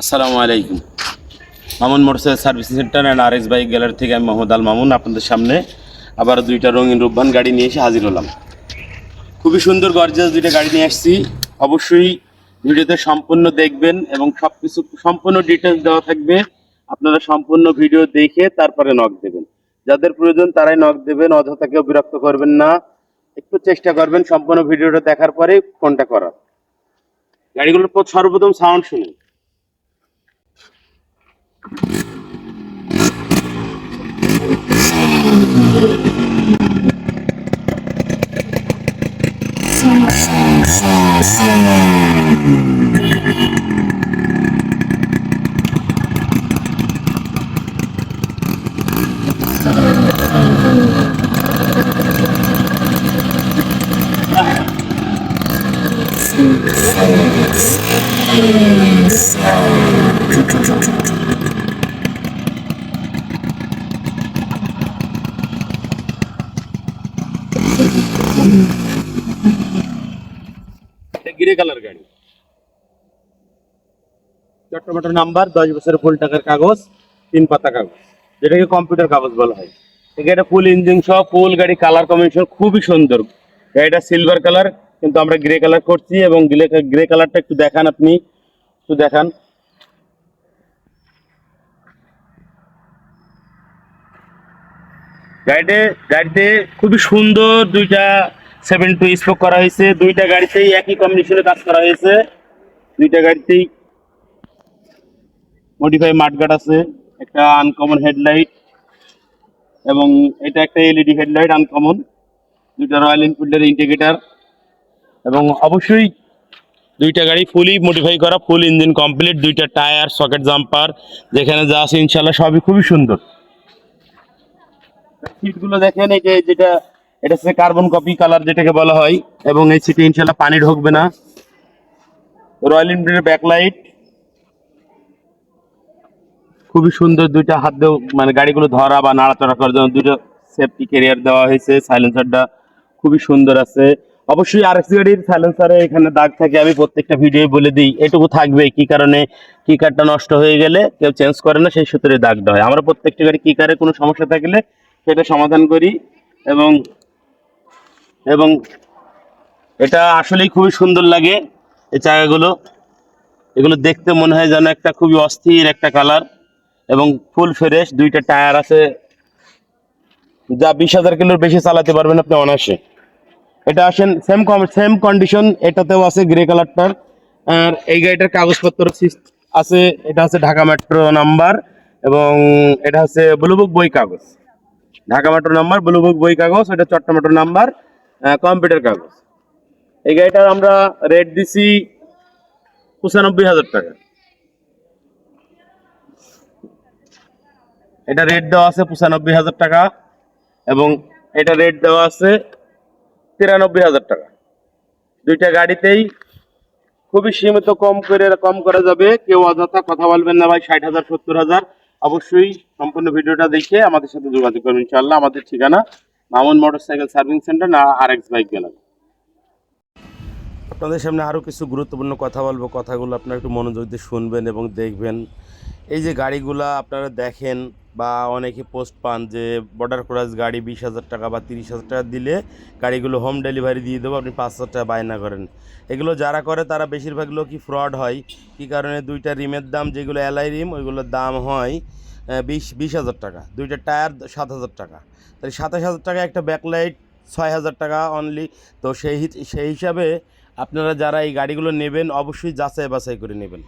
আসসালামু আলাইকুম। Mamun motorcycle service centre and R X bike gallery থেকে আমি মোহাম্মদ আল মামুন আপনাদের সামনে আবার দুইটা রঙিন রূপবান গাড়ি নিয়ে এসে হাজির হলাম। খুবই সুন্দর গর্জাস দুইটা গাড়ি নিয়ে আসছি। অবশ্যই ভিডিওতে সম্পূর্ণ দেখবেন এবং সব কিছু সম্পূর্ণ ডিটেলস দেওয়া থাকবে। আপনারা সম্পূর্ণ ভিডিও দেখে তারপরে নক দেবেন। যাদের প্রয়োজন তারাই নক দেবেন, অযথা কেউ বিরক্ত করবেন না। একটু চেষ্টা করবেন সম্পূর্ণ ভিডিওটা দেখার পরে ফোনটা করার। গাড়িগুলোর পর সর্বপ্রথম সাউন্ড শুনুন। এটা গ্রে কালার গাড়ি। চট্টমেটোর নাম্বার দশ বছরের ফুল টাকার কাগজ তিন পাতা কাগজ। যেটাকে কম্পিউটার কাগজ বলা হয়। গাড়িটা ফুল ইঞ্জিন সহ ফুল গাড়ি কালার কম্বিনেশন খুবই সুন্দর। গাড়িটা সিলভার কালার কিন্তু আমরা গ্রে কালার করছি এবং গ্রে কালারটা একটু দেখান আপনি। একটু দেখান। গাড়িতে গাড়িতে খুবই সুন্দর দুইটা সেভেন টু স্পোক করা হয়েছে। দুইটা গাড়িতেই একই কম্বিনেশনে কাজ করা হয়েছে। দুইটা গাড়িতেই মডিফাই মাঠগাট আছে। একটা আনকমন হেডলাইট এবং এটা একটা এলইডি হেডলাইট আনকমন দুইটা রয়্যাল এনফিল্ডের ইন্ডিকেটার এবং অবশ্যই দুইটা গাড়ি ফুলি মডিফাই করা ফুল ইঞ্জিন কমপ্লিট দুইটা টায়ার সকেট জাম্পার যেখানে যা আছে ইনশাল্লাহ সবই খুবই সুন্দর। সিটগুলো দেখেন, এই যে যেটা, এটা হচ্ছে কার্বন কপি কালার যেটাকে বলা হয়, এবং এই সিটে ইনশাল্লাহ পানি ঢুকবে না। রয়্যাল এনফিল্ডের ব্যাকলাইট খুবই সুন্দর দুইটা হাত দিয়ে মানে গাড়িগুলো ধরা বা নাড়াচড়া করার জন্য দুটো সেফটি ক্যারিয়ার দেওয়া হয়েছে সাইলেন্সারটা খুবই সুন্দর আছে। অবশ্যই আর গাড়ির সাইলেন্সারে এখানে দাগ থাকে, আমি প্রত্যেকটা ভিডিও বলে দিই, এটুকু থাকবে কি কারণে, কি কারটা নষ্ট হয়ে গেলে, কেউ চেঞ্জ করে না, সেই সূত্রে দাগটা হয়। আমরা প্রত্যেকটা গাড়ি কি কারে কোনো সমস্যা থাকলে সেটা সমাধান করি এবং এবং এটা আসলেই খুবই সুন্দর লাগে, এই চাকাগুলো এগুলো দেখতে মনে হয় যেন একটা খুবই অস্থির একটা কালার এবং ফুল ফ্রেশ, দুইটা টায়ার আছে। যা বিশ হাজার কিলোর বেশি চালাতে পারবেন আপনি অনায়াসে। এটা আসেন সেম সেম কন্ডিশন এটাতেও আছে গ্রে কালারটার আর এই গাড়িটার কাগজপত্র আছে, এটা হচ্ছে ঢাকা মেট্রো নাম্বার এবং এটা হচ্ছে ব্লুবুক বই কাগজ। ঢাকা মেট্রো নাম্বার ব্লুবুক বই কাগজ, এটা চট্টগ্রাম মেট্রো নাম্বার কম্পিউটার কাগজ। এই গাড়িটার আমরা রেট দিছি পঁচানব্বই হাজার টাকা। এটা রেট দেওয়া আছে পঁচানব্বই হাজার টাকা এবং এটা রেট দেওয়া আছে তিরানব্বই হাজার টাকা। দুইটা গাড়িতেই খুবই সীমিত কম করে, কম করা যাবে। কেউ অযথা কথা বলবেন না ভাই, ষাট হাজার, সত্তর হাজার। অবশ্যই সম্পূর্ণ ভিডিওটা দেখে আমাদের সাথে যোগাযোগ করবেন ইনশাল্লাহ আমাদের ঠিকানা মামুন মোটরসাইকেল সার্ভিং সেন্টার, না আর এক্স বাইক গ্যালারি। আপনাদের সামনে আরও কিছু গুরুত্বপূর্ণ কথা বলব। কথাগুলো আপনারা একটু মনোযোগ দিয়ে শুনবেন এবং দেখবেন। এই যে গাড়িগুলা আপনারা দেখেন বা অনেকে পোস্ট পান যে বর্ডার ক্রস গাড়ি বিশ হাজার টাকা বা তিরিশ হাজার টাকা দিলে গাড়িগুলো হোম ডেলিভারি দিয়ে দেবো, আপনি পাঁচ হাজার টাকা বায়না করেন। এগুলো যারা করে তারা বেশিরভাগ লোকই ফ্রড হয়। কী কারণে? দুইটা রিমের দাম যেগুলো এলআই রিম ওইগুলোর দাম হয় বিশ বিশ হাজার টাকা। দুইটা টায়ার সাত হাজার টাকা। তাহলে সাতাশ হাজার টাকা একটা ব্যাকলাইট ছয় হাজার টাকা অনলি তো সেই সেই হিসাবে আপনারা যারা এই গাড়িগুলো নেবেন, অবশ্যই যাচাই বাছাই করে নেবেন।